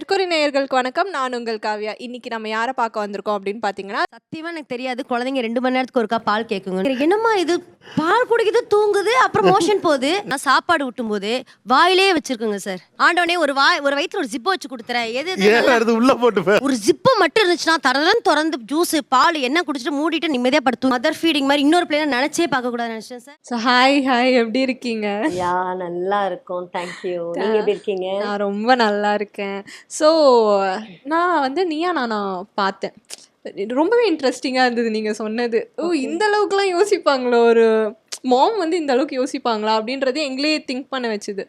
Mercury நேயர்களுக்கு வணக்கம். நான் உங்கள் காவ்யா. இன்னைக்கு நம்ம யாரை பார்க்க வந்திருக்கோம் அப்படின்னு பார்த்தீங்கன்னா சத்தியமா எனக்கு தெரியாது. குழந்தைங்க ரெண்டு மணி நேரத்துக்கு ஒருக்கா பால் கேட்குங்க என்னம்மா இது? பால் குடிக்குது தூங்குது அப்புறம் மோஷன் போகுது. நான் சாப்பாடு ஊட்டும் போது வாயிலே வச்சிருக்குங்க சார் ஆண்டவனே ஒரு வாய் ஒரு வயித்துல ஒரு ஜிப்பை வச்சு கொடுத்துறேன். எது எடுத்து உள்ள போட்டு ஒரு ஜிப்பு மட்டும் இருந்துச்சுன்னா தரதன் திறந்து ஜூஸ் பால் என்ன குடிச்சிட்டு மூடிட்டு நிம்மதியா படுத்து மதர் ஃபீடிங் மாதிரி இன்னொரு பிள்ளைங்க நினைச்சே பார்க்க கூடாது நினைச்சேன் சார் ஸோ ஹாய் ஹாய் எப்படி இருக்கீங்க? யா நல்லா இருக்கும். தேங்க்யூ நீங்க எப்படி இருக்கீங்க? நான் ரொம்ப நல்லா இருக்கேன். ஸோ நான் வந்து நீயா நானா பார்த்தேன். ரொம்பவே இன்ட்ரெஸ்டிங்காக இருந்தது நீங்கள் சொன்னது. ஓ இந்த அளவுக்குலாம் யோசிப்பாங்களோ ஒரு மாம் வந்து இந்த அளவுக்கு யோசிப்பாங்களா அப்படின்றது எங்களே திங்க் பண்ண வச்சுது.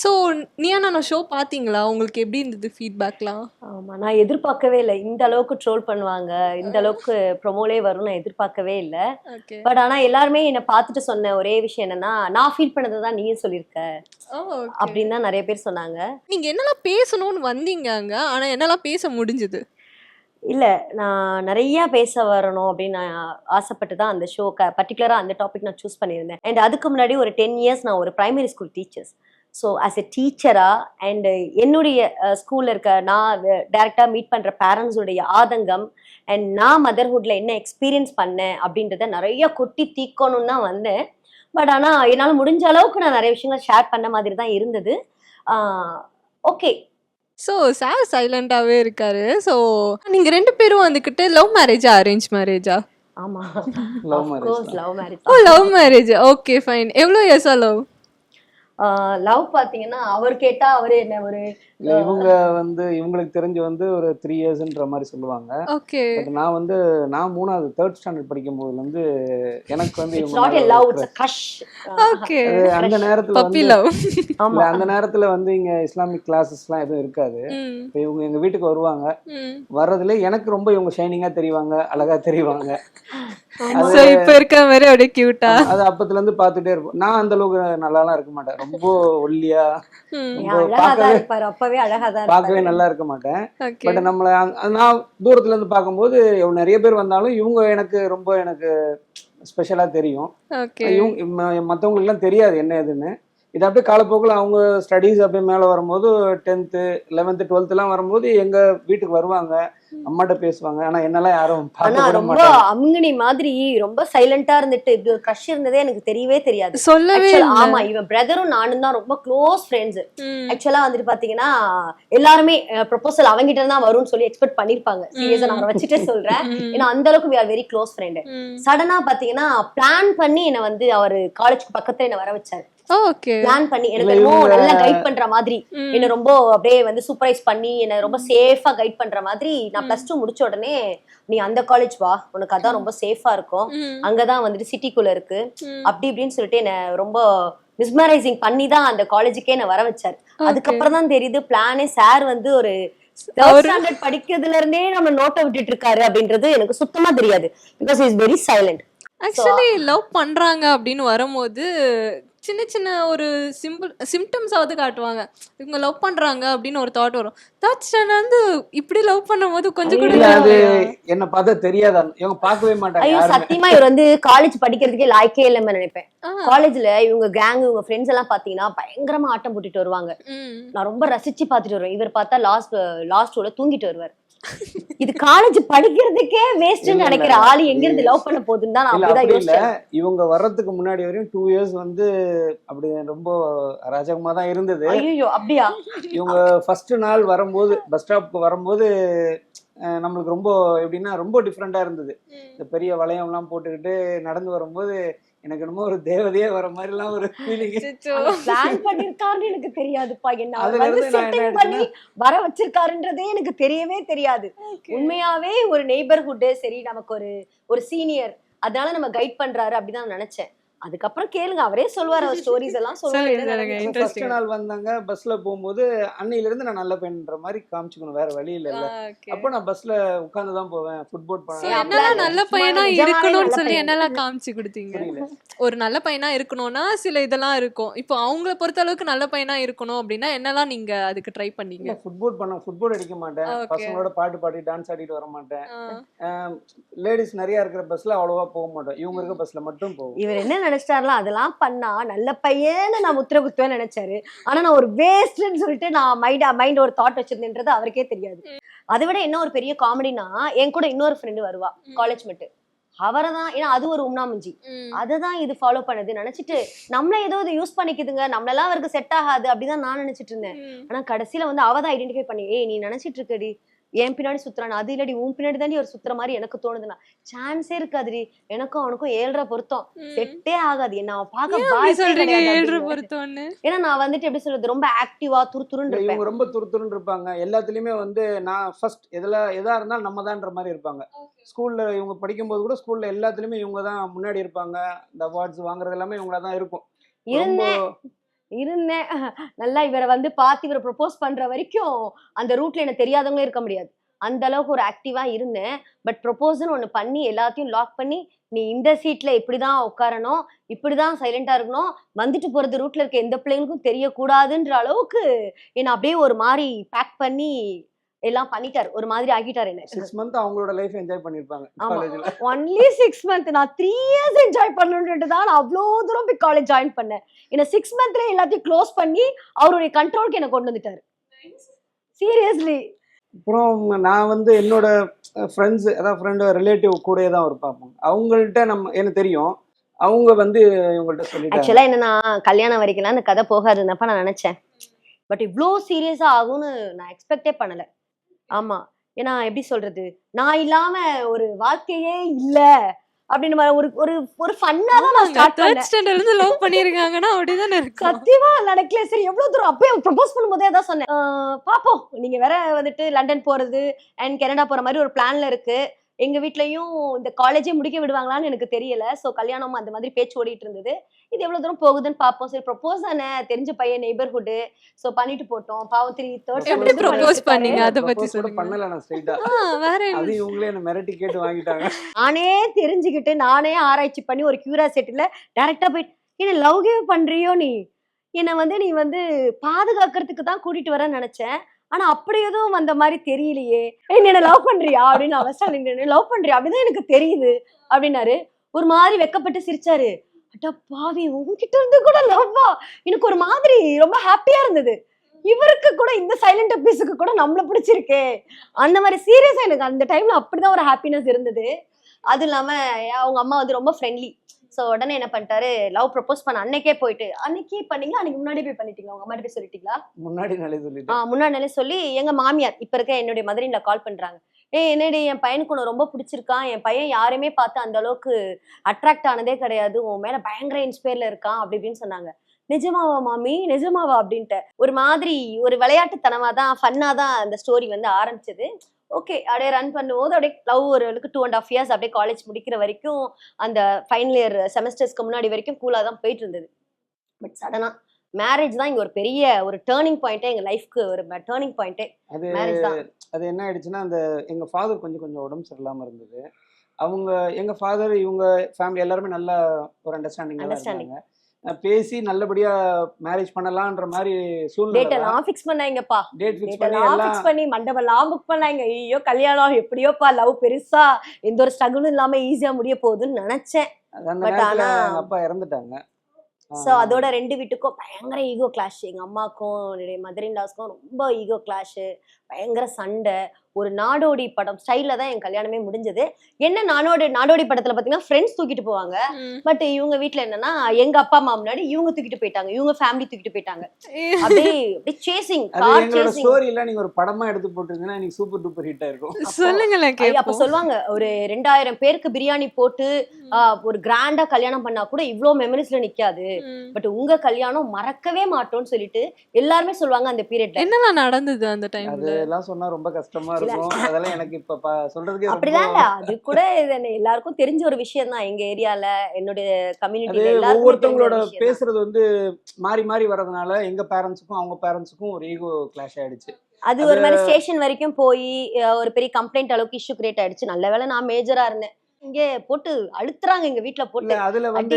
ஸோ நீயா நானா ஷோ பார்த்தீங்களா? உங்களுக்கு எப்படி இருந்தது ஃபீட்பேக்லாம் ஆமா நான் எதிர்பார்க்கவே இல்லை. இந்த அளவுக்கு ட்ரோல் பண்ணுவாங்க. இந்த அளவுக்கு ப்ரொமோலே வரும்னு நான் எதிர்பார்க்கவே இல்லை. பட் ஆனா எல்லாருமே என்னை பார்த்துட்டு சொன்ன ஒரே விஷயம் என்னன்னா நான் ஃபீல் பண்ணதை தான் நீயும் சொல்லியிருக்க ஓ அப்படின்னு தான் நிறைய பேர் சொன்னாங்க. நீங்கள் என்னெல்லாம் பேசணும்னு வந்தீங்க அங்கே? ஆனால் என்னெல்லாம் பேச முடிஞ்சுது? இல்லை நான் நிறையா பேச வரணும் அப்படின்னு நான் ஆசைப்பட்டு தான் அந்த ஷோ பர்டிகுலராக அந்த டாபிக் நான் சூஸ் பண்ணியிருந்தேன். அண்ட் அதுக்கு முன்னாடி ஒரு டென் இயர்ஸ் நான் ஒரு primary school teachers so as a டீச்சராக அண்டு என்னுடைய ஸ்கூலில் இருக்க நான் டேரெக்டாக மீட் பண்ணுற பேரண்ட்ஸுடைய ஆதங்கம் அண்ட் நான் மதர்ஹுட்டில் என்ன எக்ஸ்பீரியன்ஸ் பண்ணேன் அப்படின்றத நிறைய கொட்டி தீக்கணும்னு தான் வந்தேன். பட் ஆனால் என்னால் முடிஞ்ச அளவுக்கு நான் நிறைய விஷயங்கள் ஷேர் பண்ண மாதிரி தான் இருந்தது. ஓகே ஸோ சார் சைலண்டாகவே இருக்காரு. ஸோ நீங்கள் ரெண்டு பேரும் வந்துக்கிட்டு லவ் மேரேஜா அரேஞ்ச் மேரேஜா ஆமா. Love marriage love marriage oh love marriage okay fine எவ்வளோ இயர்ஸா லவ் லவ் பாத்தீங்கன்னா அவர் கேட்டா அவரு என்ன ஒரு இல்ல இவங்க வந்து இவங்களுக்கு தெரிஞ்சு வந்து ஒரு த்ரீ இயர்ஸ்ன்ற மாதிரி சொல்லுவாங்க. ஓகே பட் நான் வந்து நான் மூணாவது தேர்ட் ஸ்டாண்டர்ட் படிக்கும் போதுல இருந்து எனக்கு வந்து இவங்க அந்த நேரத்துல பப்பி வந்து லவ் ஆமா. இல்ல, அந்த நேரத்துல வந்து இங்க இஸ்லாமிக் கிளாஸஸ்லாம் எதுவும் இருக்காது. இவங்க எங்க வீட்டுக்கு வருவாங்க. ம். வர்றதுல எனக்கு ரொம்ப இவங்க ஷைனிங்கா தெரிவாங்க அழகா தெரிவாங்க. இப்போ இருக்கிற மாதிரி அப்படியே கியூட்டா அது அப்பத்துல இருந்து பார்த்துட்டே இருப்போம். நான் அந்த அளவுக்கு நல்லாலாம் இருக்க மாட்டேன். ரொம்ப ஒல்லியா ஏன் அழகா தான் பார்க்கவே நல்லா இருக்க மாட்டேன். பட் நம்மளை நான் தூரத்துல இருந்து பார்க்கும்போது நிறைய பேர் வந்தாலும் இவங்க எனக்கு ரொம்ப எனக்கு ஸ்பெஷலா தெரியும். ஓகே இவங்க ம- மத்தவங்களுக்குலாம் தெரியாது என்ன ஏதுன்னு. இது அப்படியே காலப்போக்கில் அவங்க ஸ்டடீஸ் அப்படியே மேலே வரும்போது டென்த்து லெவன்த்து டுவெல்த்துலாம் வரும்போது எங்க வீட்டுக்கு வருவாங்க. அம்மாட்ட பேசுவாங்க. ஆனா என்னெல்லாம் யாரும் ஆனா ரொம்ப அமுங்கினி மாதிரி ரொம்ப சைலண்டா இருந்துட்டு இப்படி ஒரு க்ரஷ் இருந்ததே எனக்கு தெரியவே தெரியாது. சொல்லவே. ஆமா இவன் பிரதரும் நானும் தான் ரொம்ப க்ளோஸ் ஃப்ரெண்ட்ஸ் ஆக்சுவலா வந்துட்டு பாத்தீங்கன்னா எல்லாருமே ப்ரொபோசல் அவங்கிட்ட தான் வரும்னு சொல்லி எக்ஸ்பெக்ட் பண்ணிருப்பாங்க. சீரியஸா நான் வச்சுட்டே சொல்றேன். ஏன்னா அந்த அளவுக்கு we are very close friend சடனா பாத்தீங்கன்னா பிளான் பண்ணி என்ன வந்து அவர் காலேஜ்க்கு பக்கத்துல என்ன வர வச்சாரு. பிளான் பண்ணி எனக்கு என்னமோ இவங்க- நல்லா கைட் பண்ற மாதிரி. என்ன ரொம்ப அப்படியே வந்து சூப்பரைஸ் பண்ணி என்ன ரொம்ப சேஃபா கைட் பண்ற மாதிரி நான் பிளஸ் டூ முடிச்ச உடனே நீ அந்த காலேஜ் வா உனக்கு அதான் ரொம்ப சேஃபா இருக்கும். அங்கதான் வந்துட்டு சிட்டிக்குள்ள இருக்கு. அப்படி இப்படின்னு சொல்லிட்டு என்ன ரொம்ப மிஸ்மரைசிங் பண்ணி தான் அந்த காலேஜுக்கே என்ன வர வச்சாரு. அதுக்கப்புறம் தான் தெரியுது பிளானே சார் வந்து ஒரு ஸ்டாண்டர்ட் படிக்கிறதுல இருந்தே நம்ம நோட்டை விட்டுட்டு இருக்காரு அப்படின்றது எனக்கு சுத்தமா தெரியாது. Because is very silent actually love பண்றாங்க அப்படின்னு வரும்போது சின்ன சின்ன ஒரு சிம்பிள் சிம்டம்ஸாவது காட்டுவாங்க. இவங்க லவ் பண்றாங்க அப்படின்னு ஒரு தாட் வரும். தாட் வந்து இப்படி லவ் பண்ணும்போது கொஞ்சம் கூட அது? என்ன பார்த்தா தெரியாதா. இவங்க பார்க்கவே மாட்டாங்க ஐயோ சத்தியமா இவர் வந்து காலேஜ் படிக்கிறதுக்கே லாய்க்கே இல்லைன்னு நினைப்பேன். காலேஜ்ல இவங்க கேங் இவங்க ஃப்ரெண்ட்ஸ் எல்லாம் பாத்தீங்கன்னா பயங்கரமா ஆட்டம் போட்டுட்டு வருவாங்க. நான் ரொம்ப ரசிச்சு பாத்துட்டு வருவேன். இவர் பார்த்தா லாஸ்ட் லாஸ்ட் ரோல தூங்கிட்டு வருவார். இது காலேஜ் படிக்கிறதுக்கே வேஸ்ட்னு இல்ல, நினைக்கிற. ஆளு எங்க இருந்து லவ் பண்ண போகுதுன்னு தான் நான் இவங்க வர்றதுக்கு முன்னாடி வரையும் டூ இயர்ஸ் வந்து அப்படி ரொம்ப அராஜகமா தான் இருந்தது. ஐயோ அப்படியா? இவங்க ஃபர்ஸ்ட் நாள் வரும்போது பஸ் ஸ்டாப்க்கு வரும்போது நம்மளுக்கு ரொம்ப எப்படின்னா ரொம்ப டிஃப்ரெண்டா இருந்தது. இந்த பெரிய வளையம்லாம் போட்டுக்கிட்டு நடந்து வரும்போது எனக்கு என்னமோ ஒரு தேவதையே வர மாதிரிலாம் ஒரு ஃபீலிங். பிளான் பண்ணிருக்காருன்னு எனக்கு தெரியாதுப்பா. என்ன வந்து பண்ணி வர வச்சிருக்காருன்றதே எனக்கு தெரியவே தெரியாது. உண்மையாவே ஒரு நெய்பர்ஹுட் சரி நமக்கு ஒரு ஒரு சீனியர் அதனால நம்ம கைட் பண்றாரு அப்படிதான் நான் நினைச்சேன். அதுக்கப்புறம் கேளுங்க. அவரே சொல்லுவார் அவர் ஸ்டோரிஸ் எல்லாம் சொல்லுவாரு. நாள் வந்தாங்க. பஸ்ல போகும்போது அன்னையில இருந்து நான் நல்ல பெண்ன்ற மாதிரி காமிச்சுக்கணும். வேற வழி இல்ல. அப்போ நான் பஸ்ல உட்கார்ந்து தான் போவேன். ஃபுட்போர்ட் So, பண்ண என்னெல்லாம் நல்ல பையனா இருக்கணும்னு சொல்லி. என்னெல்லாம் காமிச்சு கொடுத்தீங்க? ஒரு நல்ல பையனா இருக்கணும்னா சில இதெல்லாம் இருக்கும். இப்போ அவங்கள பொறுத்த அளவுக்கு நல்ல பையனா இருக்கணும் அப்படின்னா என்னெல்லாம் நீங்க அதுக்கு ட்ரை பண்ணீங்க? ஃபுட்போர்ட் பண்ண ஃபுட்போர்ட் அடிக்க மாட்டேன். பசங்களோட பாட்டு பாடி டான்ஸ் ஆடிட்டு வர மாட்டேன். லேடிஸ் நிறைய இருக்கிற பஸ்ல அவ்வளவா போக மாட்டோம். இவங்க இருக்க பஸ்ல மட்டும் போவோம். இவர் என்ன நினைச்சிட்டாருலாம் அதெல்லாம் பண்ணா நல்ல பையன்னு நான் முத்திர குத்துவேன்னு நினைச்சாரு. ஆனா நான் ஒரு வேஸ்ட்னு சொல்லிட்டு நான் மைண்ட் மைண்ட் ஒரு தாட் வச்சிருந்தேன்றது அவருக்கே தெரியாது. அதை விட என்ன ஒரு பெரிய காமெடினா என் கூட இன்னொரு ஃப்ரெண்டு வருவா காலேஜ் மட்டும். அவரை தான் ஏன்னா அது ஒரு உண்ணாமஞ்சி ம். அதை தான் இது ஃபாலோ பண்ணுது. நினைச்சிட்டு நம்மள ஏதோ இது யூஸ் பண்ணிக்குதுங்க. நம்மளெல்லாம் அவருக்கு செட் ஆகாது. அப்படிதான் நான் நினைச்சிட்டு இருந்தேன். ஆனா கடைசியில வந்து அவ தான் ஐடென்டிஃபை பண்ணி ஏய் நீ நினைச்சிட்டு இருக்கடி. என் பின்னாடி சுத்துறான். அது இல்லடி உன் பின்னாடி தாண்டி ஒரு சுத்துற மாதிரி எனக்கு தோணுதுன்னா சான்ஸே இருக்காதுடி. எனக்கும் அவனுக்கும் ஏழ்ரை பொருத்தம். செட்டே ஆகாது. என்ன அவன் பார்க்க சொல்றீங்க ஏழ்ரை. பொறுத்தோன்னு ஏன்னா நான் வந்துட்டு எப்படி சொல்றது ரொம்ப ஆக்டிவா இருப்பேன். இவங்க ரொம்ப துருத்துருன்னு இருப்பாங்க. எல்லாத்துலயுமே வந்து நான் ஃபர்ஸ்ட் எதுல எதா இருந்தாலும் நம்ம தான்ற மாதிரி இருப்பாங்க. ஸ்கூல்ல இவங்க படிக்கும்போது கூட ஸ்கூல்ல எல்லாத்துலயுமே இவங்க தான் முன்னாடி இருப்பாங்க. இந்த அவார்ட்ஸ் வாங்குறது எல்லாமே இவங்கள தான் இருக்கும். ரொம்ப இருந்தேன். இருந்தேன். நல்லா இவரை வந்து பார்த்து இவரை ப்ரொப்போஸ் பண்ற வரைக்கும் அந்த ரூட்ல எனக்கு தெரியாதவங்களே இருக்க முடியாது. அந்த அளவுக்கு ஒரு ஆக்டிவா இருந்தேன். பட் ப்ரொபோஸ்னு ஒன்று பண்ணி எல்லாத்தையும் லாக் பண்ணி நீ இந்த சீட்ல இப்படிதான் உட்காரணும் இப்படிதான் சைலண்டா இருக்கணும் வந்துட்டு போறது ரூட்ல இருக்க எந்த பிள்ளைங்களுக்கும் தெரியக்கூடாதுன்ற அளவுக்கு என்னை அப்படியே ஒரு மாதிரி பேக் பண்ணி எல்லாம் பண்ணிட்டாரு. ஒரு மாதிரி ஆக்கிட்டாரு என்ன? சிக்ஸ் மந்த் அவங்களோட லைஃப் என்ஜாய் பண்ணிருப்பாங்க ஆமா. ஒன்லி சிக்ஸ் மந்த் நான் த்ரீ இயர்ஸ் என்ஜாய் பண்ணணுன்ட்டு தான் நான் அவ்வளோ தூரம் போய் காலேஜ் ஜாயின் பண்ணேன். என்ன சிக்ஸ் மந்த்ல எல்லாத்தையும் க்ளோஸ் பண்ணி அவருடைய கண்ட்ரோலுக்கு என்ன கொண்டு வந்துட்டாரு. சீரியஸ்லி அப்புறம் நான் வந்து என்னோட ஃப்ரெண்ட்ஸ் அதாவது ஃப்ரெண்டு ரிலேட்டிவ் கூடயே தான் ஒரு பார்ப்போம் அவங்கள்ட்ட நம்ம எனக்கு தெரியும். அவங்க வந்து இவங்கள்ட்ட சொல்லிட்டாங்க. ஆக்சுவலா என்னன்னா கல்யாணம் வரைக்கும் அந்த கதை போகாதுன்னப்ப நான் நினைச்சேன். பட் இவ்வளோ சீரியஸா ஆகும்னு நான் எக்ஸ்பெக்டே பண்ணல. ஆமா. ஏன்னா எப்படி சொல்றது? நான் இல்லாம ஒரு வாழ்க்கையே இல்ல. அப்படின்னு ஒரு ஒரு ஒரு ஃபன்னா தான் நான் ஸ்டார்ட் பண்ணேன். ஸ்டாண்டர்ட்ல இருந்து லவ் பண்ணிருக்காங்கன்னா அப்படிதானே இருக்கும். சத்தியமா நடக்கல. சரி எவ்வளவு தூரம்? அப்பயே ப்ரப்போஸ் பண்ணும்போதே அதான் சொன்னேன். பாப்போம். நீங்க வேற வந்துட்டு லண்டன் போறது அண்ட் கனடா போற மாதிரி ஒரு பிளான்ல இருக்கு. எங்க வீட்லயும் இந்த காலேஜே முடிக்க விடுவாங்களான்னு எனக்கு தெரியல. சோ கல்யாணம் அந்த மாதிரி பேச்சு ஓடிட்டு இருந்தது. இது எவ்வளவு தூரம் போகுதுன்னு பாப்போம் சரி ப்ரொபோஸ் தானே. தெரிஞ்ச பையன் நெய்பர்ஹுட் சோ பண்ணிட்டு போட்டோம். பாவம் த்ரீ எப்படி propose பண்ணீங்க? அத பத்தி கூட. பண்ணல நான் ஸ்ட்ரைட்டா ஆ, வேற? அது இவங்களே என்ன மிரட்டி கேட்டு வாங்கிட்டாங்க. நானே தெரிஞ்சுக்கிட்டு நானே ஆராய்ச்சி பண்ணி ஒரு கியூரியாசிட்டில டைரக்டா போயிட்டு என்ன லவ் கிவ் பண்றியோ நீ? என்னை வந்து நீ வந்து பாதுகாக்கிறதுக்கு தான் கூட்டிட்டு வரேன்னு நினைச்சேன். ஆனா அப்படி எதுவும் வந்த மாதிரி தெரியலையே. ஏய் என்ன லவ் பண்றியா? அப்படின்னு அவஸ்தான் லவ் பண்றியா? அப்படிதான் எனக்கு தெரியுது அப்படின்னாரு. ஒரு மாதிரி வெக்கப்பட்டு சிரிச்சாரு. அட்டா பாவி உங்ககிட்ட இருந்து கூட லவ்வா எனக்கு ஒரு மாதிரி ரொம்ப ஹாப்பியா இருந்தது. இவருக்கு கூட இந்த சைலண்ட் பீஸுக்கு கூட நம்மள பிடிச்சிருக்கே. அந்த மாதிரி சீரியஸா எனக்கு அந்த டைம்ல அப்படிதான் ஒரு ஹாப்பினஸ் இருந்தது. அது இல்லாம அவங்க அம்மா வந்து ரொம்ப ஃப்ரெண்ட்லி ஸோ உடனே என்ன பண்ணிட்டாரு? லவ் ப்ரப்போஸ் பண்ண அன்னைக்கே போயிட்டு அன்னைக்கே பண்ணீங்களா? அன்னைக்கு முன்னாடி போய் பண்ணிட்டீங்களா? உங்க அம்மா போய் சொல்லிட்டீங்களா? முன்னாடி நாளே ஆ சொல்லிட்டு முன்னாடி சொல்லி எங்க மாமியார் இப்ப இருக்க என்னுடைய மதுரையில கால் பண்றாங்க. ஏய் என்னடி என் பையனுக்கு உன்னை ரொம்ப பிடிச்சிருக்கான். என் பையன் யாருமே பார்த்து அந்த அளவுக்கு அட்ராக்ட் ஆனதே கிடையாது. உன் மேல பயங்கர இன்ஸ்பயர்ல இருக்கான் அப்படி இப்படின்னு சொன்னாங்க. நிஜமாவா மாமி? நிஜமாவா? அப்படின்ட்டு. ஒரு மாதிரி ஒரு விளையாட்டுத்தனமா தான் ஃபன்னா தான் அந்த ஸ்டோரி வந்து ஆரம்பிச்சது. ஓகே அப்படியே ரன் பண்ணும்போது அப்படியே லவ் ஒரு டூ அண்ட் ஆஃப் இயர்ஸ் அப்படியே காலேஜ் முடிக்கிற வரைக்கும் அந்த ஃபைனல் இயர் செமஸ்டர்ஸ்க்கு முன்னாடி வரைக்கும் கூலாக தான் போயிட்டு இருந்தது. பட் சடனா மேரேஜ் தான் இங்க ஒரு பெரிய ஒரு டேர்னிங் பாயிண்டே எங்க லைஃப்க்கு ஒரு டேர்னிங் பாயிண்டே அது மேரேஜ் தான். அது என்ன ஆயிடுச்சுன்னா அந்த எங்க ஃபாதர் கொஞ்சம் கொஞ்சம் உடம்பு சரியில்லாம இருந்தது. அவங்க எங்க ஃபாதர் இவங்க ஃபேமிலி எல்லாருமே நல்ல ஒரு அண்டர்ஸ்டாண்டிங் Understanding. பேசி நல்லபடியா மேரேஜ் பண்ணலான்ற மாதிரி டேட் சூழ்நிலை எல்லாம் ஃபிக்ஸ் பண்ணாங்கப்பா. டேட் ஃபிக்ஸ் டேட் பண்ணி எல்லாம் ஃபிக்ஸ் பண்ணி மண்டபம் எல்லாம் புக் பண்ணாங்க. ஐயோ கல்யாணம் எப்படியோப்பா லவ் பெருசா. எந்த ஒரு ஸ்ட்ரகிளும் இல்லாம ஈஸியா முடிய போகுதுன்னு நினைச்சேன். நேரத்துல ஆனா- அப்பா இறந்துட்டாங்க. சோ அதோட ரெண்டு வீட்டுக்கும் பயங்கர ஈகோ கிளாஷ் எங்க அம்மாக்கும் என்னுடைய மதர் இன்லாஸ்க்கும் ரொம்ப ஈகோ கிளாஷ் பயங்கர சண்டை ஒரு நாடோடி படம் ஸ்டைல்ல தான் என் கல்யாணமே முடிஞ்சது. என்ன நாடோடி நாடோடி படத்துல பாத்தீங்கன்னா ஃப்ரெண்ட்ஸ் தூக்கிட்டு போவாங்க. பட் இவங்க வீட்ல என்னன்னா எங்க அப்பா அம்மா முன்னாடி இவங்க தூக்கிட்டு போயிட்டாங்க. இவங்க ஃபேமிலி தூக்கிட்டு போயிட்டாங்க. அப்படியே அப்படியே சேசிங் கார் சேசிங் ஸ்டோரி எல்லாம் நீங்க ஒரு படமா எடுத்து போட்டிருந்தீங்கன்னா இன்னைக்கு சூப்பர் டூப்பர் ஹிட் ஆயிருக்கும். சொல்லுங்களேன் அப்ப கேப்போம் சொல்லுவாங்க ஒரு ரெண்டாயிரம் பேருக்கு பிரியாணி போட்டு ஒரு கிராண்டா கல்யாணம் பண்ணா கூட இவ்ளோ மெமரிஸ்ல நிக்காது. பட் உங்க கல்யாணம் மறக்கவே மாட்டோம்னு சொல்லிட்டு எல்லாருமே சொல்லுவாங்க அந்த பீரியட்ல என்னலாம் நடந்தது அந்த டைம்ல அதெல்லாம் சொன்னா ரொம்ப கஷ்டமா இருக்கும். அதெல்லாம் எனக்கு இப்ப சொல்றதுக்கே அப்படிதான் ரொம்ப இல்ல. அது கூட எல்லாருக்கும் தெரிஞ்ச ஒரு விஷயம் தான். எங்க ஏரியால என்னுடைய கம்யூனிட்டில ஒவ்வொருத்தவங்களோட பேசுறது வந்து மாறி மாறி வர்றதுனால எங்க பேரண்ட்ஸுக்கும் அவங்க பேரண்ட்ஸுக்கும் ஒரு ஈகோ கிளாஷ் ஆயிடுச்சு. அது ஒரு மாதிரி ஸ்டேஷன் வரைக்கும் போய் ஒரு பெரிய கம்ப்ளைண்ட் அளவுக்கு இஷ்யூ கிரியேட் ஆயிடுச்சு. நல்ல வேளை நான் மேஜரா இருந்தேன். இங்க போட்டு அழுத்துறாங்க எங்க வீட்ல இல்ல போட்டு அதுல வந்து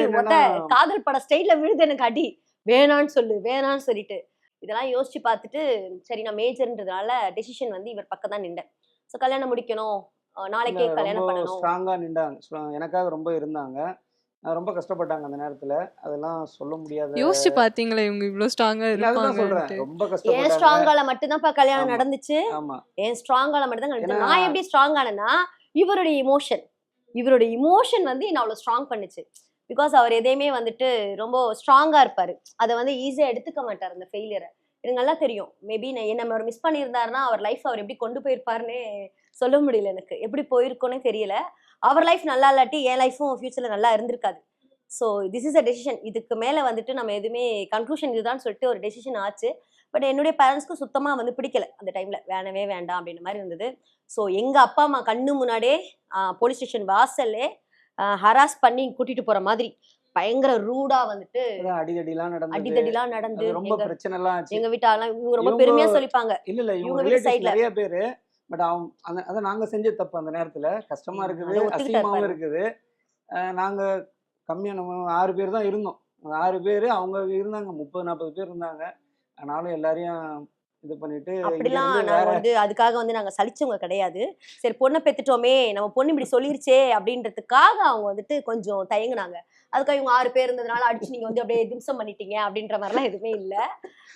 காதல் பட ஸ்டைல்ல விழுது எனக்கு அடி. வேணான்னு சொல்லு வேணான்னு சொல்லிட்டு. இதெல்லாம் யோசிச்சு பார்த்துட்டு சரி நான் மேஜர்ன்றதுனால டெசிஷன் வந்து இவர் பக்கம் தான் நின்றேன். ஸோ கல்யாணம் முடிக்கணும். நாளைக்கே கல்யாணம் பண்ணணும். ஸ்ட்ராங்கா நின்றாங்க. Strong- எனக்காக ரொம்ப இருந்தாங்க. ரொம்ப கஷ்டப்பட்டாங்க அந்த நேரத்துல. அதெல்லாம் சொல்ல முடியாத யோசிச்சு பாத்தீங்களா இவங்க இவ்வளவு ஸ்ட்ராங்கா அதுதான் சொல்றேன். ரொம்ப ஏன் கஷ்டப்பட்டாங்க. ஸ்ட்ராங்கால மட்டும்தான் கல்யாணம். நடந்துச்சு? ஆமா. ஏன் ஸ்ட்ராங்கால மட்டும் தான் நான் எப்படி ஸ்ட்ராங் ஆனேன்னா இவருடைய இமோஷன் இவருடைய இமோஷன் வந்து என்ன அவ்வளவு ஸ்ட்ராங் பண்ணுச்சு. பிகாஸ் அவர் எதையுமே வந்துட்டு ரொம்ப ஸ்ட்ராங்காக இருப்பார். அதை வந்து ஈஸியாக எடுத்துக்க மாட்டார் அந்த ஃபெயிலியரை எனக்கு நல்லா தெரியும். மேபி நான் என்ன அவர் மிஸ் பண்ணியிருந்தாருன்னா அவர் லைஃப் அவர் எப்படி கொண்டு போயிருப்பாருன்னே சொல்ல முடியல எனக்கு. எப்படி போயிருக்கோன்னே தெரியல. அவர் லைஃப் நல்லா இல்லாட்டி என் லைஃப்பும் ஃப்யூச்சரில் நல்லா இருந்திருக்காது. So this is a decision இதுக்கு மேலே வந்துட்டு நம்ம எதுவுமே கன்க்ளூஷன் இதுதான் சொல்லிட்டு ஒரு டெசிஷன் ஆச்சு. பட் என்னுடைய பேரண்ட்ஸ்க்கு சுத்தமாக வந்து பிடிக்கல அந்த டைமில் வேணவே வேண்டாம் அப்படின்ற மாதிரி இருந்தது. ஸோ எங்கள் அப்பா அம்மா கண்ணு முன்னாடியே போலீஸ் ஸ்டேஷன் வாசல்லே ஹராஸ் பண்ணி கூட்டிட்டு போற மாதிரி. பயங்கர ரூடா வந்துட்டு அடிதடிலாம் நடந்தது. அடிதடிலாம் நடந்து ரொம்ப பிரச்சனை எல்லாம் எங்க வீட்டு ஆளுலாம் இவங்க ரொம்ப பெருமையா சொல்லிப்பாங்க. இல்ல இல்ல இவங்க இவங்க வீட்டு ரிலேட்டிவ்ஸ் side ல. நிறைய பேரு பட் அவங்க அந்த அதை நாங்க செஞ்ச தப்பு அந்த நேரத்துல. கஷ்டமா இருக்குது அசிங்கமாவும். இருக்குது. நாங்க கம்மியான ஆறு பேர் தான் இருந்தோம். ஆறு பேர் அவங்க இருந்தாங்க முப்பது நாற்பது பேர் இருந்தாங்க. ஆனாலும் எல்லாரையும் இது பண்ணிட்டு அப்படிலாம் நாங்க வந்து அதுக்காக வந்து நாங்க சலிச்சவங்க கிடையாது. சரி பொண்ணை பெத்துட்டோமே நம்ம பொண்ணு இப்படி சொல்லிருச்சே அப்படின்றதுக்காக அவங்க வந்துட்டு கொஞ்சம் தயங்குனாங்க. அதுக்காக இவங்க ஆறு பேர் இருந்ததுனால அடிச்சு நீங்க வந்து அப்படியே திம்சம் பண்ணிட்டீங்க அப்படின்ற மாதிரிலாம் எதுவுமே இல்ல.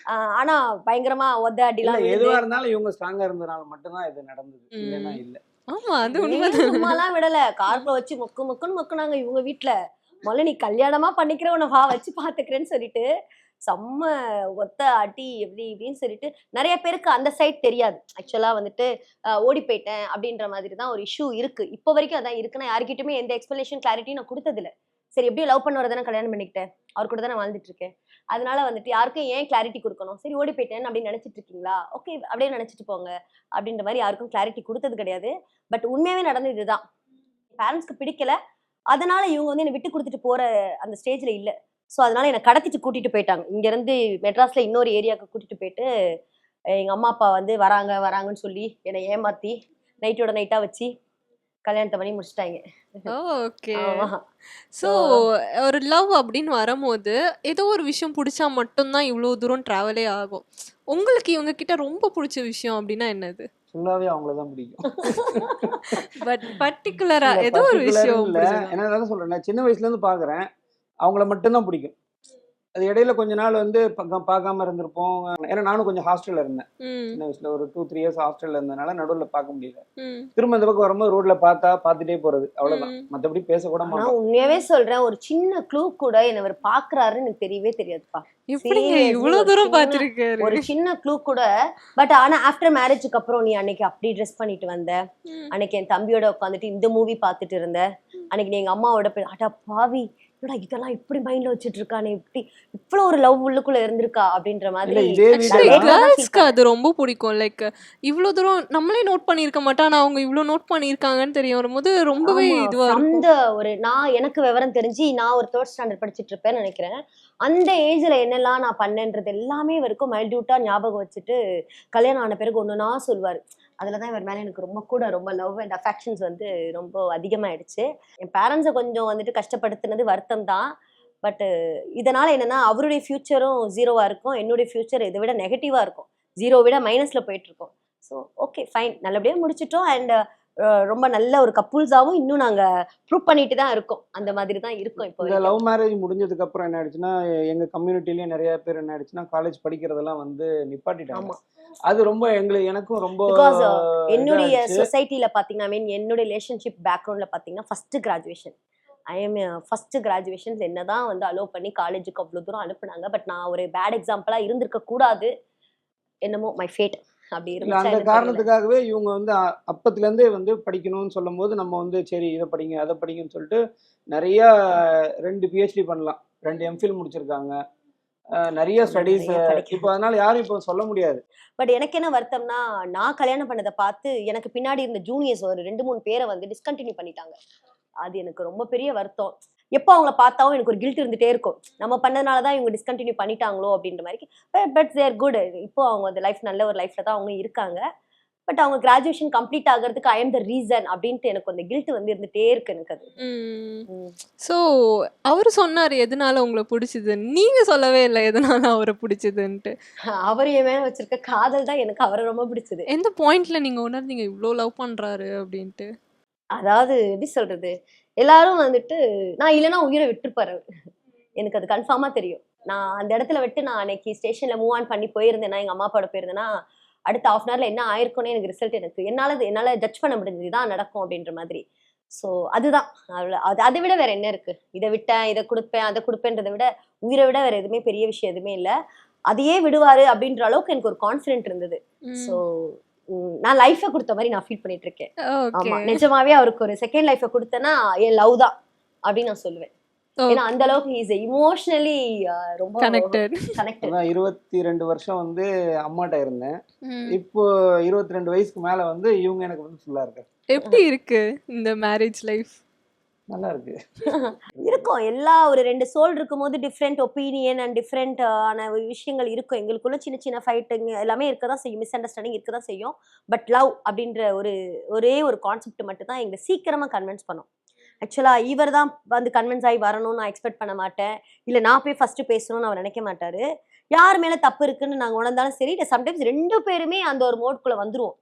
ஆஹ் ஆனா பயங்கரமா ஒத்த அடிலாம் எதுவா இருந்தாலும் இவங்க ஸ்ட்ராங்கா இருந்ததுனால மட்டும்தான் இது நடந்தது. இல்லைன்னா இல்ல. ஆமா அது சும்மாலாம் விடல. கார்ல வச்சு மொக்கு மொக்குன்னு மொக்குனாங்க இவங்க வீட்ல. முதல்ல நீ கல்யாணமா பண்ணிக்கிற உன்னை வா வச்சு பாத்துக்கிறேன்னு சொல்லிட்டு செம்ம ஒத்த ஆட்டி எப்படி இப்படின்னு சொல்லிட்டு நிறைய பேருக்கு அந்த சைட் தெரியாது. ஆக்சுவலாக வந்துட்டு ஓடி போயிட்டேன் அப்படின்ற மாதிரி தான் ஒரு இஷ்யூ இருக்குது இப்போ வரைக்கும் அதான் இருக்குன்னா யாருக்கிட்டுமே எந்த எக்ஸ்பிளேஷன் கிளாரிட்டி நான் கொடுத்ததில்ல. சரி எப்படியும் லவ் பண்ண தானே கல்யாணம் பண்ணிக்கிட்டேன்? அவர் கூட தான் வாழ்ந்துட்டு இருக்கேன். அதனால வந்துட்டு யாருக்கும் ஏன் கிளாரிட்டி கொடுக்கணும்? சரி ஓடி போயிட்டேன் அப்படின்னு நினச்சிட்டு இருக்கீங்களா? ஓகே அப்படியே நினச்சிட்டு போங்க அப்படின்ற மாதிரி யாருக்கும் கிளாரிட்டி கொடுத்தது கிடையாது. பட் உண்மையாகவே நடந்தது இதுதான். பேரண்ட்ஸ்க்கு பிடிக்கல. அதனால இவங்க வந்து என்னை விட்டு கொடுத்துட்டு போகிற அந்த ஸ்டேஜில் இல்லை. ஸோ அதனால என்னை கடத்திட்டு கூட்டிட்டு போயிட்டாங்க. இங்க இருந்து மெட்ராஸ்ல இன்னொரு ஏரியாவுக்கு கூட்டிட்டு போயிட்டு அஹ் எங்க அம்மா அப்பா வந்து வராங்க வராங்கன்னு சொல்லி என்னை ஏமாத்தி நைட்டோட நைட்டா வச்சு கல்யாணத்தை பண்ணி முடிச்சிட்டாங்க. ஓகே. ஸோ ஒரு லவ் அப்படின்னு வரும்போது ஏதோ ஒரு விஷயம் பிடிச்சா மட்டும்தான் இவ்வளோ தூரம் ட்ராவலே ஆகும். உங்களுக்கு இவங்க கிட்ட ரொம்ப பிடிச்ச விஷயம் அப்படின்னா என்னது? ஃபுல்லாவே அவங்கள தான் பிடிக்கும். பட் பர்டிகுலரா ஏதோ ஒரு விஷயம் இல்ல. பிடிச்சது. என்ன சொல்றேன். நான் சின்ன வயசுல இருந்து பாக்குறேன். அவங்கள மட்டும்தான் பிடிக்கும். அது இடையில கொஞ்ச நாள் வந்து பக்கம் பார்க்காம இருந்திருப்போம். ஏன்னா நானும் கொஞ்சம் ஹாஸ்டல்ல இருந்தேன். சின்ன வயசுல ஒரு டூ த்ரீ இயர்ஸ் ஹாஸ்டல்ல இருந்தனால நடுவுல பார்க்க முடியல. திரும்ப இந்த பக்கம் வரும்போது ரோட்ல பார்த்தா பார்த்துட்டே போறது. அவ்வளவுதான். மத்தபடி பேச கூட மாட்டோம். உண்மையாவே சொல்றேன் ஒரு சின்ன க்ளூ கூட என்ன அவர் பாக்குறாருன்னு எனக்கு தெரியவே தெரியாதுப்பா. இவ்வளவு தூரம் பார்த்திருக்காரு. ஒரு சின்ன க்ளூ கூட. பட் ஆனா ஆஃப்டர் மேரேஜுக்கு அப்புறம் நீ அன்னைக்கு அப்படி ட்ரெஸ் பண்ணிட்டு வந்த. அன்னைக்கு என் தம்பியோட உட்காந்துட்டு இந்த மூவி பார்த்துட்டு இருந்த. அன்னைக்கு நீ எங்க அம்மாவோட போய் அடா பாவி என்னடா இதெல்லாம் இப்படி மைண்ட்ல வச்சுட்டு இருக்கானே இப்படி இவ்வளவு ஒரு லவ் உள்ளுக்குள்ள இருந்திருக்கா? அப்படின்ற மாதிரி அது ரொம்ப பிடிக்கும். லைக் இவ்வளோ தூரம் நம்மளே நோட் பண்ணியிருக்க மாட்டோம். ஆனா அவங்க இவ்வளோ நோட் பண்ணியிருக்காங்கன்னு தெரிய வரும்போது ரொம்பவே இதுவா அந்த ஒரு நான் எனக்கு விவரம் தெரிஞ்சு நான் ஒரு தேர்ட் ஸ்டாண்டர்ட் படிச்சிட்டு இருப்பேன்னு நினைக்கிறேன். அந்த ஏஜ்ல என்னெல்லாம் நான் பண்ணேன்றது எல்லாமே வரைக்கும் மைல்டியூட்டா ஞாபகம் வச்சுட்டு கல்யாணம் ஆன பிறகு ஒண்ணுனா அதில் அதுலதான் இவர் மேல எனக்கு ரொம்ப கூட ரொம்ப லவ் அண்ட் அஃபெக்ஷன்ஸ் வந்து ரொம்ப அதிகமாயிடுச்சு. என் பேரண்ட்ஸை கொஞ்சம் வந்துட்டு கஷ்டப்படுத்தினது வருத்தம் தான். பட்டு இதனால என்னன்னா அவருடைய ஃபியூச்சரும் ஜீரோவா இருக்கும். என்னுடைய ஃபியூச்சர் இதை விட நெகட்டிவா இருக்கும். ஜீரோ விட மைனஸ்ல போயிட்டுருக்கோம் ஸோ ஓகே ஃபைன் நல்லபடியாக முடிச்சிட்டோம். அண்ட் ரொம்ப நல்ல ஒரு கப்புள்ஸாவும் இன்னும் நாங்க ப்ரூவ் பண்ணிட்டு தான் இருக்கோம். அந்த மாதிரி தான் இருக்கோம் இப்போ இந்த. லவ் மேரேஜ் முடிஞ்சதுக்கு அப்புறம் என்ன ஆயிடுச்சுன்னா எங்க கம்யூனிட்டிலயும் நிறைய பேர் என்ன ஆயிடுச்சுன்னா காலேஜ் படிக்கிறதெல்லாம் வந்து நிப்பாட்டிட்டாங்க. அது ரொம்ப எங்களுக்கு எனக்கும் ரொம்ப என்னுடைய. சொசைட்டில பாத்தீங்கன்னா மீன் என்னுடைய ரிலேஷன்ஷிப் பேக்ரவுண்ட்ல பாத்தீங்கன்னா first graduation I am first graduations என்னதான் வந்து அலோவ் பண்ணி காலேஜுக்கு அவ்வளவு தூரம் அனுப்புனாங்க. பட் நான் ஒரு பேட் எக்ஸாம்பிளா இருந்திருக்க கூடாது என்னமோ மை ஃபேட் அப்படி அந்த. காரணத்துக்காகவே இவங்க வந்து அப்பத்துல இருந்தே வந்து படிக்கணும்னு சொல்லும்போது நம்ம வந்து சரி இதை படிங்க அதை படிங்கன்னு சொல்லிட்டு நிறைய ரெண்டு பிஹெச்டி பண்ணலாம். ரெண்டு எம்ஃபில் முடிச்சிருக்காங்க. நிறைய ஸ்டடீஸ் இப்போ அதனால யாரும் இப்போ சொல்ல முடியாது. பட் எனக்கு என்ன வருத்தம்னா நான் கல்யாணம் பண்ணதை பார்த்து எனக்கு பின்னாடி இருந்த ஜூனியர்ஸ் ஒரு ரெண்டு மூணு பேரை வந்து டிஸ்கண்டினியூ பண்ணிட்டாங்க. அது எனக்கு ரொம்ப பெரிய வருத்தம். எப்போ அவங்கள பார்த்தாவும் எனக்கு ஒரு கில்ட் இருந்துட்டே இருக்கும். நம்ம பண்ணதுனால தான் இவங்க டிஸ்கண்டினியூ பண்ணிட்டாங்களோ அப்படின்ற மாதிரி. பட் தேர் குட் இப்போ அவங்க அந்த லைஃப் நல்ல ஒரு லைஃப்ல தான் அவங்க இருக்காங்க. பட் அவங்க கிராஜுவேஷன் கம்ப்ளீட் ஆகிறதுக்கு ஐ எம் த ரீசன் அப்படின்ட்டு எனக்கு அந்த கில்ட் வந்து இருந்துட்டே இருக்கு எனக்கு அது. ஸோ அவர் சொன்னார் எதனால உங்களை பிடிச்சது நீங்க சொல்லவே இல்லை எதனால அவரை பிடிச்சதுன்ட்டு. அவர் என் மேல வச்சிருக்க காதல் தான் எனக்கு அவரை ரொம்ப பிடிச்சது. எந்த பாயிண்ட்ல நீங்க உணர்ந்தீங்க இவ்வளோ லவ் பண்றாரு அப்படின்ட்டு? அதாவது எப்படி சொல்றது? எல்லாரும் வந்துட்டு நான் இல்லைன்னா உயிரை விட்டுருப்பாரு. எனக்கு அது கன்ஃபார்மா தெரியும். நான் அந்த இடத்துல விட்டு நான் அன்னைக்கு ஸ்டேஷன்ல மூவ் ஆன் பண்ணி போயிருந்தேன்னா எங்க அம்மா அப்பாவோட போயிருந்தேன்னா அடுத்த ஹாஃப் அன் ஹவர்ல என்ன ஆயிருக்கும்னு எனக்கு ரிசல்ட் எனக்கு என்னால என்னால ஜட்ஜ் பண்ண முடிஞ்சது இதான் நடக்கும் அப்படின்ற மாதிரி. ஸோ அதுதான். அவ்வளோ அது அதை விட வேற என்ன இருக்கு? இதை விட்டேன் இதை கொடுப்பேன் அதை கொடுப்பேன்றதை விட உயிரை விட வேற எதுவுமே பெரிய விஷயம் எதுவுமே இல்லை. அதையே விடுவாரு அப்படின்ற அளவுக்கு எனக்கு ஒரு கான்ஃபிடென்ட் இருந்தது. ஸோ நான் லைஃபை கொடுத்த மாதிரி நான் ஃபீல் பண்ணிட்டு இருக்கேன் ஓகே ஆமா நிஜமாவே அவருக்கு ஒரு செகண்ட் லைஃபை கொடுத்தேன்னா என் லவ் தான் அப்படின்னு நான் சொல்லுவேன். ஏன்னா அந்த அளவுக்கு இஸ் இமோஷனலி ரொம்ப கனெக்டட் கனெக்டட் அதான் இருபத்தி ரெண்டு வருஷம் வந்து அம்மாட்ட இருந்தேன். இப்போ இருபத்தி ரெண்டு வயசுக்கு மேல வந்து இவங்க எனக்கு வந்து ஃபுல்லா இருக்கு எப்படி இருக்கு இந்த மேரேஜ் லைஃப் நல்லா இருக்கு. இருக்கும். எல்லா ஒரு ரெண்டு சோல் இருக்கும்போது டிஃப்ரெண்ட் ஒப்பீனியன் அண்ட் டிஃப்ரெண்ட் ஆன ஒரு விஷயங்கள் இருக்கும். எங்களுக்குள்ள சின்ன சின்ன ஃபைட்டுங்க எல்லாமே இருக்க தான் செய்யும். மிஸ் அண்டர்ஸ்டாண்டிங் இருக்க தான் செய்யும். பட் லவ் அப்படின்ற ஒரு ஒரே ஒரு கான்செப்ட் மட்டும் தான் எங்களை சீக்கிரமாக கன்வின்ஸ் பண்ணோம். ஆக்சுவலாக இவர் தான் வந்து கன்வின்ஸ் ஆகி வரணும்னு நான் எக்ஸ்பெக்ட் பண்ண மாட்டேன். இல்லை நான் போய் ஃபஸ்ட்டு பேசணும்னு அவர் நினைக்க மாட்டார். யார் மேலே தப்பு இருக்குன்னு நாங்கள் உணர்ந்தாலும் சரி இல்லை சம்டைம்ஸ் ரெண்டு பேருமே அந்த ஒரு மோட்குள்ளே வந்துருவோம்.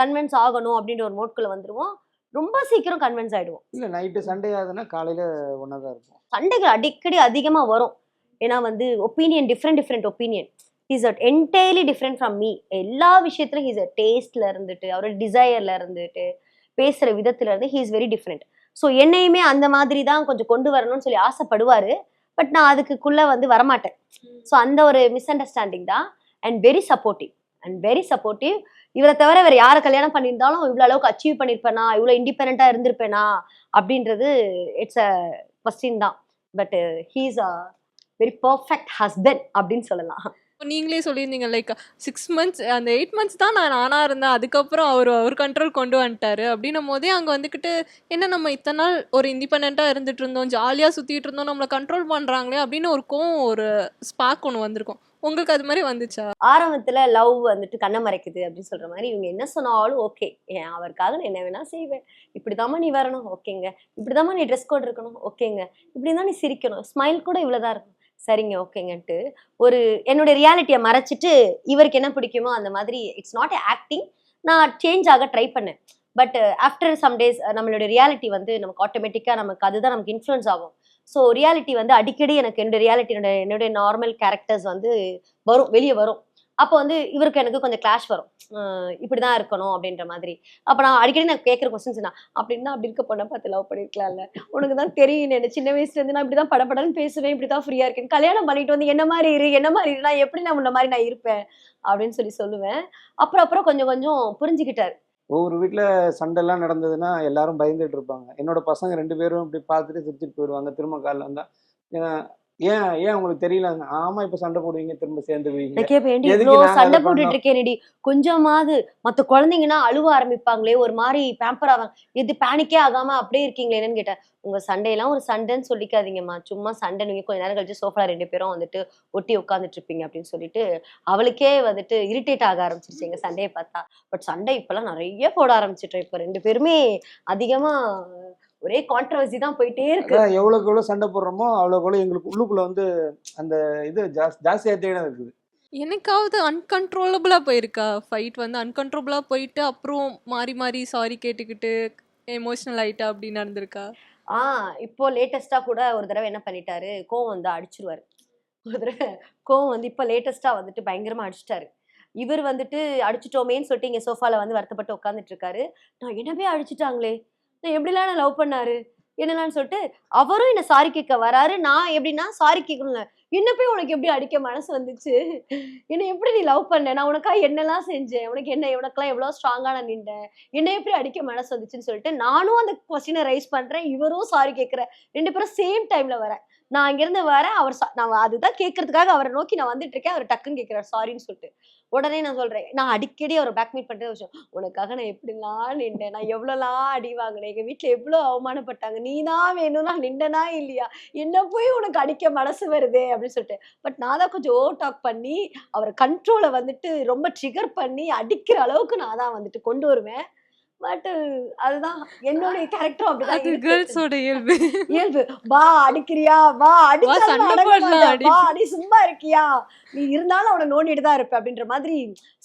கன்வின்ஸ் ஆகணும் அப்படின்ற ஒரு மோட்குள்ளே வந்துடுவோம் ரொம்ப சீக்கிரம் கன்வின்ஸ் ஆயிடுவோம். இல்ல நைட்டு சண்டே ஆகுதுன்னா காலையில ஒன்னா தான் இருக்கும். சண்டைகள் அடிக்கடி அதிகமா வரும். ஏன்னா வந்து opinion different different opinion is at entirely different from me எல்லா விஷயத்துலையும் ஹீஸ் அ டேஸ்ட்ல இருந்துட்டு அவரோட டிசையர்ல இருந்துட்டு பேசுற விதத்துல இருந்து he is very different so என்னையுமே அந்த மாதிரி தான் கொஞ்சம் கொண்டு வரணும்னு சொல்லி ஆசைப்படுவாரு. பட் நான் அதுக்குள்ள வந்து வரமாட்டேன். ஸோ அந்த ஒரு மிஸ் அண்டர்ஸ்டாண்டிங் தான். And very supportive and very supportive இவரை தவிர வேற யாரை கல்யாணம் பண்ணியிருந்தாலும் இவ்வளோ அளவுக்கு அச்சீவ் பண்ணியிருப்பேனா? இவ்வளோ இண்டிபெண்ட்டாக இருந்திருப்பேனா? அப்படின்றது இட்ஸ் அ கொஸ்டின் தான். But he's a very perfect husband அப்படின்னு சொல்லலாம். நீங்களே சொல்லியிருந்தீங்க லைக் சிக்ஸ் மந்த்ஸ் அந்த எயிட் மந்த்ஸ் தான் நான் நானாக இருந்தேன். அதுக்கப்புறம் அவர் அவர் கண்ட்ரோல் கொண்டு வந்துட்டாரு. அப்படின்னும் போதே அங்கே வந்துக்கிட்டு என்ன நம்ம இத்தனை நாள் ஒரு இண்டிபெண்ட்டாக இருந்துட்டு இருந்தோம்? ஜாலியாக சுற்றிட்டு இருந்தோம். நம்மளை கண்ட்ரோல் பண்ணுறாங்களே அப்படின்னு ஒரு கோவம் ஒரு ஸ்பாக் ஒன்று வந்திருக்கும். உங்களுக்கு அது மாதிரி வந்துச்சா? ஆரம்பத்துல லவ் வந்துட்டு கண்ணை மறைக்குது அப்படின்னு சொல்ற மாதிரி இவங்க என்ன சொன்னாலும் ஓகே. ஏன் அவருக்காக நான் என்ன வேணா செய்வேன். இப்படிதாம்மா நீ வரணும். ஓகேங்க. இப்படிதாம்மா நீ ட்ரெஸ் கோட் இருக்கணும். ஓகேங்க. இப்படிதான் நீ சிரிக்கணும். ஸ்மைல் கூட இவ்வளவுதான் இருக்கும். சரிங்க ஓகேங்கன்ட்டு ஒரு என்னோட ரியாலிட்டியை மறைச்சிட்டு இவருக்கு என்ன பிடிக்குமோ அந்த மாதிரி இட்ஸ் நாட் ஆக்டிங் நான் சேஞ்ச் ஆக ட்ரை பண்ணேன். பட் ஆஃப்டர் சம் டேஸ் நம்மளோட ரியாலிட்டி வந்து நமக்கு ஆட்டோமேட்டிக்காக நமக்கு அதுதான் நமக்கு இன்ஃப்ளூயன்ஸ் ஆகும். ஸோ ரியாலிட்டி வந்து அடிக்கடி எனக்கு என்னோட ரியாலிட்டி என்னுடைய நார்மல் கேரக்டர்ஸ் வந்து வரும் வெளியே வரும். அப்போ வந்து இவருக்கு எனக்கு கொஞ்சம் கிளாஷ் வரும். இப்படி தான் இருக்கணும் அப்படின்ற மாதிரி. அப்போ நான் அடிக்கடி நான் கேட்குற கொஸ்டின்ஸ் நான் அப்படின்னா அப்படி இருக்க பொண்ணை பார்த்து லவ் பண்ணிருக்கலாம்ல. உனக்கு தான் தெரியும் என்ன சின்ன வயசுலேருந்து நான் இப்படி தான் படப்படன்னு பேசுவேன் இப்படி தான் ஃப்ரீயாக இருக்கேன். கல்யாணம் பண்ணிட்டு வந்து என்ன மாதிரி இரு என்ன மாதிரி இரு நான் எப்படி நான் உன்ன மாதிரி நான் இருப்பேன் அப்படின்னு சொல்லி சொல்லுவேன். அப்புறம் அப்புறம் கொஞ்சம் கொஞ்சம் புரிஞ்சுக்கிட்டாரு. ஒவ்வொரு வீட்டில் சண்டை எல்லாம் நடந்ததுன்னா எல்லாரும் பயந்துட்டு இருப்பாங்க. என்னோட பசங்க ரெண்டு பேரும் இப்படி பார்த்துட்டு சிரிச்சுட்டு போயிடுவாங்க. திரும்ப காலில் வந்தால் ஏன்னா ஏன் ஏன் உங்களுக்கு தெரியல? ஆமா இப்ப சண்டை போடுவீங்க திரும்ப சேர்ந்துடுவீங்க நான் கேட்பேன் "ஏண்டி எதுக்கு இவ்ளோ நாங்க சண்டை போட்டுட்டு பண்ணோம்?" இருக்கேனடி கொஞ்சமாவது மத்த குழந்தைங்கன்னா அழுவ ஆரம்பிப்பாங்களே ஒரு மாதிரி பேம்பர் ஆவாங்க. எது பேனிக்கே ஆகாம அப்படியே இருக்கீங்களே என்னன்னு கேட்டேன். உங்க சண்டையெல்லாம் ஒரு சண்டைன்னு சொல்லிக்காதீங்கம்மா. சும்மா சண்டை நீங்க கொஞ்ச நேரம் கழிச்சு சோஃபால ரெண்டு பேரும் வந்துட்டு ஒட்டி உட்காந்துட்டு இருப்பீங்க அப்படின்னு சொல்லிட்டு அவளுக்கே வந்துட்டு இரிட்டேட் ஆக ஆரம்பிச்சிருச்சு எங்க சண்டையை பார்த்தா. பட் சண்டை இப்பெல்லாம் நிறைய போட ஆரம்பிச்சிட்டோம். இப்போ ரெண்டு பேருமே அதிகமா ஒரே கான்ட்ரவர்சி தான் போயிட்டே இருக்கு. அதான் எவ்வளவுக்கு எவ்வளவு சண்டை போடுறோமோ அவ்வளவுக்கு எவ்வளவு எங்களுக்கு உள்ளுக்குள்ள வந்து அந்த இது ஜாஸ் ஜாஸ்தியாகிட்டே தான் இருக்குது. என்னைக்காவது அன்கண்ட்ரோலபிளாக போயிருக்கா? ஃபைட் வந்து அன்கண்ட்ரோலபிளாக போயிட்டு அப்புறம் மாறி மாறி சாரி கேட்டுக்கிட்டு எமோஷனல் ஆயிட்டா அப்படி நடந்திருக்கா? ஆ இப்போ லேட்டஸ்டா கூட ஒரு தடவை என்ன பண்ணிட்டாரு? கோவம் வந்து அடிச்சிருவாரு. ஒரு தடவை கோவம் வந்து இப்போ லேட்டஸ்டா வந்துட்டு பயங்கரமா அடிச்சிட்டாரு. இவர் வந்துட்டு அடிச்சிட்டோமேன்னு சொல்லிட்டு இங்க சோஃபால வந்து வருத்தப்பட்டு உட்காந்துட்டு இருக்காரு. நான் என்னவே அடிச்சிட்டாங்களே. நான் எப்படிலாம் நான் லவ் பண்ணாரு? என்னெல்லாம் சொல்லிட்டு அவரும் என்னை சாரி கேட்க வராரு. நான் எப்படின்னா சாரி கேட்கணும்ல. என்ன போய் உனக்கு எப்படி அடிக்க மனசு வந்துச்சு? என்னை எப்படி நீ லவ் பண்ண? நான் உனக்காக என்னெல்லாம் செஞ்சேன்? உனக்கு என்ன உனக்கெல்லாம் எவ்வளோ ஸ்ட்ராங்காக நான் நின்றேன்? என்னை எப்படி அடிக்க மனசு வந்துச்சுன்னு சொல்லிட்டு நானும் அந்த கொஸ்டினை ரைஸ் பண்ணுறேன் இவரும் சாரி கேட்குறேன் ரெண்டு பேரும் சேம் டைமில் வரேன். நான் அங்கிருந்து வரேன் அவர் நான் அதுதான் கேட்கறதுக்காக அவரை நோக்கி நான் வந்துட்டு இருக்கேன் அவர் டக்குன்னு கேட்கிறார் சாரின்னு சொல்லிட்டு. உடனே நான் சொல்றேன் நான் அடிக்கடி அவரை பேக் மீட் பண்ற விஷயம் உனக்காக நான் எப்படிலாம் நின்றேன்? நான் எவ்வளோலாம் அடி வாங்கினேன்? எங்க வீட்டுல எவ்வளோ அவமானப்பட்டாங்க? நீ தான் வேணும்னா நின்றனா இல்லையா? என்ன போய் உனக்கு அடிக்க மனசு வருதே? அப்படின்னு சொல்லிட்டு. பட் நான் தான் கொஞ்சம் ஓவர் டாக் பண்ணி அவரை கண்ட்ரோலை வந்துட்டு ரொம்ப ட்ரிகர் பண்ணி அடிக்கிற அளவுக்கு நான் தான் வந்துட்டு கொண்டு வருவேன். பட் அதுதான் என்னுடைய கேரக்டரும் அது அப்படிதான் இருக்கு. கேர்ள்ஸோட இயல்பு. இயல்பு. வா அடிக்கிறியா? வா. அடி. நீ சும்மா இருக்கியா? நீ இருந்தாலும் அவனை நோண்டிட்டு தான் இருப்ப அப்படின்ற மாதிரி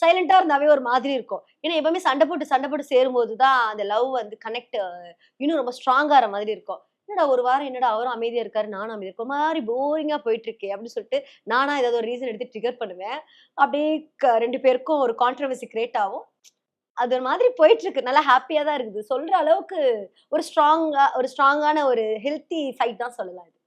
சைலண்டா இருந்தாவே ஒரு மாதிரி இருக்கும். ஏன்னா எப்பவுமே சண்டை போட்டு சண்டை போட்டு சேரும்போது தான் அந்த லவ் வந்து கனெக்ட் இன்னும் ரொம்ப ஸ்ட்ராங்காகிற மாதிரி இருக்கும். என்னடா ஒரு வாரம் என்னடா அவரும் அமைதியா இருக்காரு நானும் அமைதியா இருக்கேன் ஒரு மாதிரி போரிங்கா போயிட்டு இருக்கே அப்படின்னு சொல்லிட்டு நானா ஏதாவது ஒரு ரீசன் எடுத்து ட்ரிகர் பண்ணுவேன். அப்படியே ரெண்டு பேருக்கும் ஒரு கான்ட்ரவர்சி கிரியேட் ஆகும். அது ஒரு மாதிரி போயிட்டு இருக்கு நல்லா ஹாப்பியா தான் இருக்குது. சொல்ற அளவுக்கு ஒரு ஸ்ட்ராங்கா ஒரு ஸ்ட்ராங்கான ஒரு ஹெல்த்தி சைட் தான் சொல்லலாம் இது.